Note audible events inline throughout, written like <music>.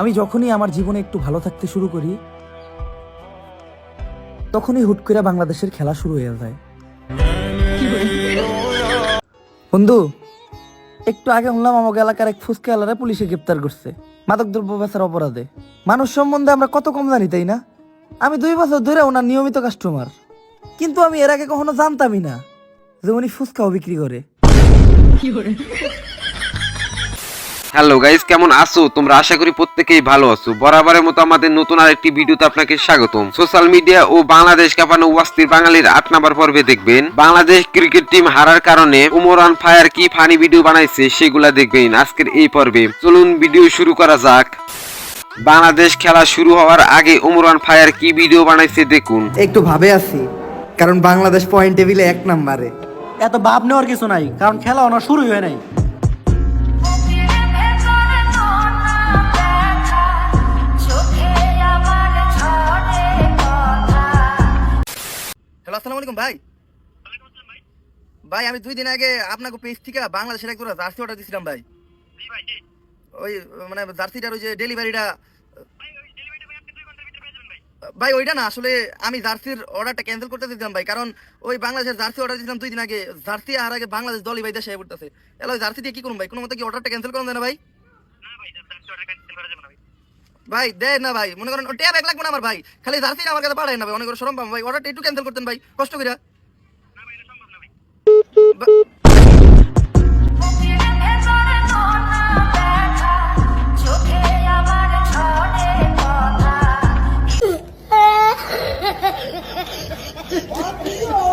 আমি যখনই আমার জীবনে একটু ভালো থাকতে শুরু করি, তখনই হুট করে বাংলাদেশের খেলা শুরু হয়ে যায়। বন্ধু, একটু আগে শুনলাম আমাকে এলাকার এক ফুসকে এলাকায় পুলিশে গ্রেপ্তার করছে। মাদক দ্রব্য বেচার অপরাধে। মানুষ সম্বন্ধে আমরা কত কম জানি, তাই না? আমি দুই বছর ধরে ওনার নিয়মিত কাস্টমার কিন্তু আমি এর আগে কখনো জানতামই না যে উনি ফুচকাও বিক্রি করে? হ্যালো গাইস কেমন আছো? তোমরা আশা করি প্রত্যেকেই ভালো আছো। বরাবরের মতো আমাদের নতুন আরেকটি ভিডিওতে আপনাকে স্বাগতম। সোশ্যাল মিডিয়া ও বাংলাদেশ কাঁপানো ওয়াস্তির বাঙালির আট নাম্বার পর্বে দেখবেন। বাংলাদেশ ক্রিকেট টিম হারার কারণে উমরান ফায়ার কি ফানি ভিডিও বানাইছে সেগুলা দেখবেন আজকের এই পর্বে। চলুন ভিডিও শুরু করা যাক। বাংলাদেশ খেলা শুরু হওয়ার আগে উমরান ফায়ার কি ভিডিও বানাইছে দেখুন। একটু ভাবে আছি কারণ বাংলাদেশ পয়েন্ট টেবিলে এক নম্বরে। এত ভাব নেওয়ার কিছু নাই কারণ খেলা ওনার শুরু হয় নাই। ভাই? ভাই আমি দুই দিন আগে আপনাকে পেজ থেকে বাংলাদেশের এক জার্সি অর্ডার দিয়েছিলাম ভাই। ওই মানে জার্সিটার ওই যে ডেলিভারিটা ভাই ওইটা না আসলে আমি জার্সির অর্ডারটা ক্যান্সেল করতে দিতাম ভাই কারণ ওই বাংলাদেশের জার্সি অর্ডার দিয়েছিলাম দুই দিন আগে। জার্সি আর আগে বাংলাদেশ দলই ভাই দেশে পড়তেছে এলো ওই জার্সি দিয়ে কি করুন ভাই? কোনো মতো কি অর্ডারটা ক্যান্সেল করুন না ভাই? না ভাই। দেয় না ভাই, মনে করেন ট্যাব এক লাগবে না আমার ভাই। খালি জার্সিটা আমার কাছে পাঠায় না ভাই অনেক সরম পাবো ভাই অর্ডারটা একটু ক্যান্সেল করতেন ভাই, কষ্ট করে <laughs>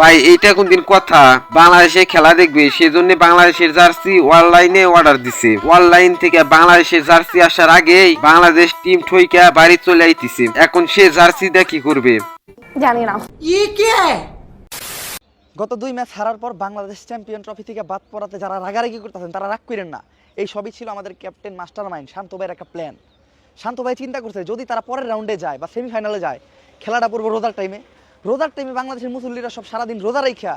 ভাই এইটা কোনদিন কথা? বাংলাদেশে খেলা দেখবে সেজন্য বাংলাদেশের জার্সি অনলাইনে অর্ডার দিছে। অনলাইন থেকে বাংলাদেশের জার্সি আসার আগেই বাংলাদেশ টিম ঠইকা বাড়ি চলে আইতিছে। এখন সে জার্সি দিয়ে কি করবে? জানি না। ই কে? গত দুই ম্যাচ হারার পর বাংলাদেশ চ্যাম্পিয়ন ট্রফি থেকে বাদ পড়াতে যারা রাগারাগি করতেছেন তারা রাগ করেন না। এই সবই ছিল আমাদের ক্যাপ্টেন মাস্টার মাইন্ড শান্ত ভাইয়ের একটা প্ল্যান শান্ত ভাই চিন্তা করছে যদি তারা পরের রাউন্ডে যায় বা সেমিফাইনালে যায় খেলাটা পড়ব রোজার টাইমে রোজার টাইমে বাংলাদেশের মুসল্লিরা সব সারাদিন রোজা রেখা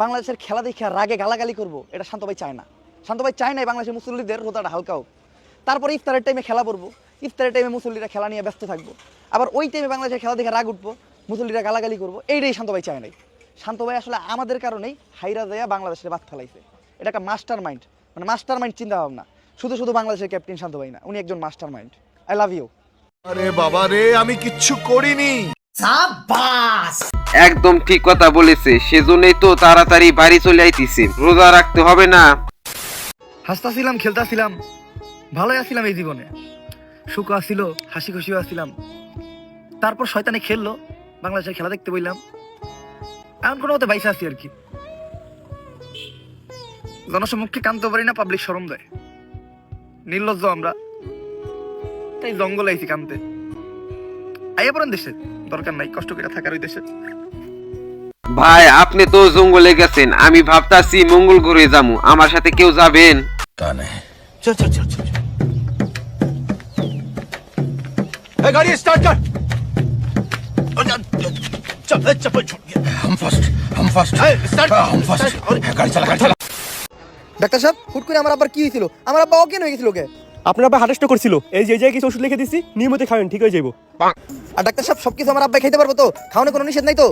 বাংলাদেশের খেলা দেখা রাগে গালাগালি করব, এটা শান্ত ভাই চায় না। শান্ত ভাই চায় না বাংলাদেশের মুসল্লিদের রোজাটা হালকা হোক তারপরে ইফতারের টাইমে খেলা পড়ব, ইফতারের টাইমে মুসল্লিরা খেলা নিয়ে ব্যস্ত থাকব। আবার ওই টাইমে বাংলাদেশের খেলা দেখে রাগ উঠবো, মুসল্লিরা গালাগালি করব, এইটাই শান্ত ভাই চায় নাই। শান্ত ভাই আসলে আমাদের কারণেই হাইরা দেয়া বাংলাদেশের বাদ ফেলাইছে। এটা একটা মাস্টার মাইন্ড মানে মাস্টার মাইন্ড চিন্তা ভাবনা। শুধু শুধু বাংলাদেশের ক্যাপ্টেন শান্ত ভাই না, উনি একজন mastermind I love you আরে বাবা রে, আমি কিচ্ছু করিনি। একদম ঠিক কথা বলেছে সেজন্যই তো তাড়াতাড়ি বাড়ি চলে আইতিছে। রোজা রাখতে হবে না। হাসতাছিলাম খেলতাছিলাম ভালোই আছিলাম এই জীবনে। সুখ আসছিল হাসি খুশিও আসছিলাম তারপর শয়তানে খেললো বাংলাদেশের খেলা দেখতে বললাম এমন কোনো মতে বাইসে আছি আর কি। জনসমক্ষে কানতে পারি না পাবলিক সরম দেয়। নির্লজ্জ আমরা। তাই জঙ্গলে আইছি কানতে। আইয়া পড়েন দেশে। দরকার নাই কষ্ট করে থাকার ওই দেশে ভাই আপনি তো জঙ্গলে গেছেন আমি ভাবতাছি মঙ্গল গ্রহে যামু আমার সাথে কেউ যাবেন চল চল চল চল ए गाड़ी स्टार्ट कर चल चप्पल छोड़ हम फर्स्ट हम फर्स्ट स्टार्ट हम फर्स्ट गाड़ी चला गाड़ी चला ডাক্তার সাহেব হুট করে আমার আবার কি হয়েছিল আমার আব্বা অজ্ঞান হয়ে গেছিল কে আপনার আবার হার্ট স্ট্রোক করছিল। এই যে এই জায়গায় কিছু ওষুধ লিখে দিচ্ছি নিয়মিত খাবেন ঠিক হয়ে যাব আর ডাক্তার সাহেব সবকিছু আমার আব্বা খাইতে পারব তো? খাওয়ানোর কোনো নিষেধ নাই তো?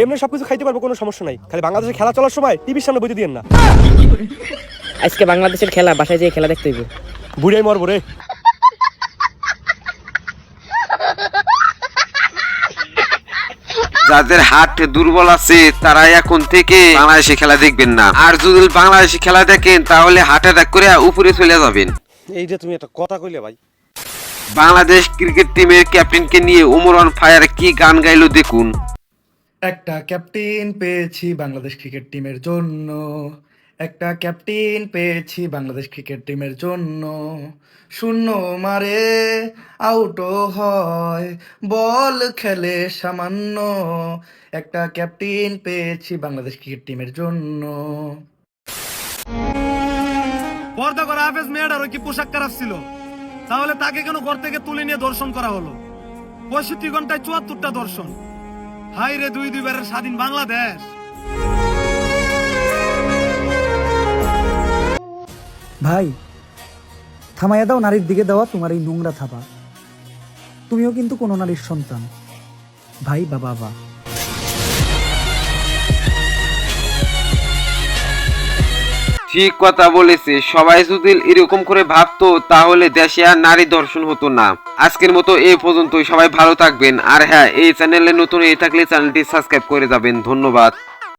এমনি সবকিছু খাইতে পারব কোনো সমস্যা নাই। খালি বাংলাদেশে খেলা চলার সময় টিভির সামনে বইতে দিয়েন না। আজকে বাংলাদেশের খেলা বাসায় যেয়ে খেলা দেখতে হইব। বুড়াই মরবো রে। যাদের হাট দুর্বল আছে তারা এখন থেকে বাংলাদেশে খেলা দেখবেন না। আর যদি বাংলাদেশে খেলা দেখেন তাহলে হার্ট অ্যাটাক করে উপরে চলে যাবেন। এই যে তুমি একটা কথা কইলে ভাই। বাংলাদেশ ক্রিকেট টিমের ক্যাপ্টেনকে নিয়ে উমর অন ফায়ার কি গান গাইলো দেখুন। একটা ক্যাপ্টেন পেয়েছি বাংলাদেশ ক্রিকেট টিমের জন্য। একটা ক্যাপ্টেন পেয়েছি বাংলাদেশ ক্রিকেট টিমের জন্য। শূন্য মারে আউটও হয় বল খেলে সামান্য। একটা ক্যাপ্টেন পেয়েছি বাংলাদেশ ক্রিকেট টিমের জন্য। পর্দা করা হাফেজ মেয়েটারও কি পোশাক খারাপ ছিল? তাহলে তাকে কেন ঘর থেকে তুলে নিয়ে দর্শন করা হলো? পঁয়ষট্টি ঘন্টায় চুয়াত্তরটা দর্শন। হাই রে, দুই দুইবারের স্বাধীন বাংলাদেশ। ভাই, থামাইয়া দাও নারীর দিকে দেওয়া তোমার এই নোংরা থাবা তুমিও কিন্তু কোনো নারীর সন্তান। ভাই বা বাবা। ঠিক কথা বলেছে। সবাই যদি এরকম করে ভাবতো, তাহলে দেশে আর নারী দর্শন হতো না। আজকের মতো এই পর্যন্তই। সবাই ভালো থাকবেন। আর হ্যাঁ এই চ্যানেলে নতুন এই থাকলে চ্যানেলটি সাবস্ক্রাইব করে যাবেন। ধন্যবাদ।